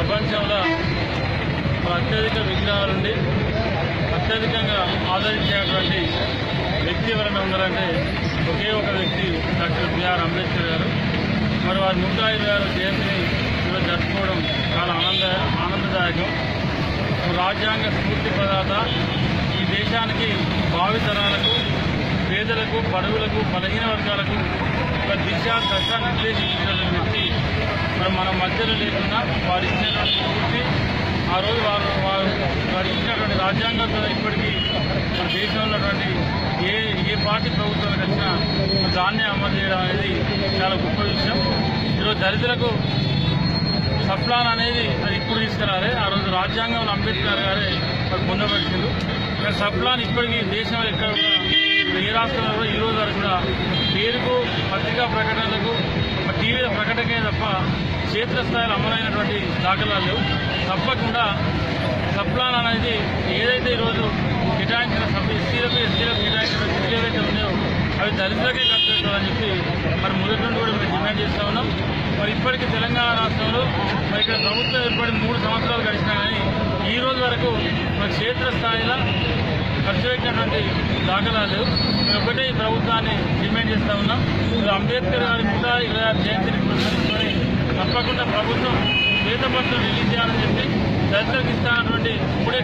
ప్రపంచంలో అత్యధిక విగ్రహాలుండి అత్యధికంగా ఆదరించేటువంటి వ్యక్తి ఎవరైనా ఉన్నారంటే ఒకే ఒక వ్యక్తి డాక్టర్ బిఆర్ అంబేద్కర్ గారు. మరి వారి నూట ఐదు ఆరు జయంతిని ఈరోజు జరుపుకోవడం చాలా ఆనంద ఆనందదాయకం. రాజ్యాంగ స్ఫూర్తి ప్రదాత ఈ దేశానికి భావితరాలకు పేదలకు పడవులకు బలహీన వర్గాలకు ఒక దిశ దశ నిర్దేశించినటువంటి వ్యక్తి మన మధ్యలో లేకుండా వారు ఇచ్చినటువంటి స్ఫూర్తి ఆ రోజు వారు వారు వారు ఇచ్చినటువంటి రాజ్యాంగంతో ఇప్పటికీ మన దేశంలో ఏ ఏ పార్టీ ప్రభుత్వానికి వచ్చినా దాన్ని అమలు చేయడం అనేది చాలా గొప్ప విషయం. ఈరోజు దళితులకు సప్లాన్ అనేది అది ఇప్పుడు తీసుకురాలే. ఆ రోజు రాజ్యాంగంలో అంబేద్కర్ గారే మరి పొందపరిచారు కానీ సప్లాన్ ఇప్పటికీ దేశంలో ఎక్కడ ఏ రాష్ట్రంలో ఈ రోజు వరకు కూడా పేరుకు పత్రికా ప్రకటనలకు మరి టీవీల ప్రకటనకే తప్ప క్షేత్రస్థాయిలో అమలైనటువంటి దాఖలాలు లేవు తప్పకుండా సప్లాన్ అనేది ఏదైతే ఈరోజు కేటాయించిన సభ ఎస్సీలకు ఎస్టీలకు కేటాయించిన స్థితి ఏదైతే ఉన్నాయో అవి దళితులకే ఖర్చు చెప్పి మరి మొదటి నుండి కూడా మేము డిమాండ్ చేస్తూ ఉన్నాం మరి ఇప్పటికీ తెలంగాణ రాష్ట్రంలో మరి ఇక్కడ ప్రభుత్వం ఏర్పడి మూడు సంవత్సరాలు గడిచినా కానీ ఈ రోజు వరకు మరి క్షేత్రస్థాయిలో ఖర్చు పెట్టినటువంటి దాఖలాలు లేవు. మేము ఒకటే ఈ ప్రభుత్వాన్ని డిమాండ్ చేస్తూ ఉన్నాం ఇప్పుడు అంబేద్కర్ గారి నూట ఇరవై ఆరు జయంతిని తప్పకుండా ప్రభుత్వం శ్వేతపత్రం రిలీజ్ చేయాలని చెప్పి దళితులకు ఇస్తానటువంటి మూడు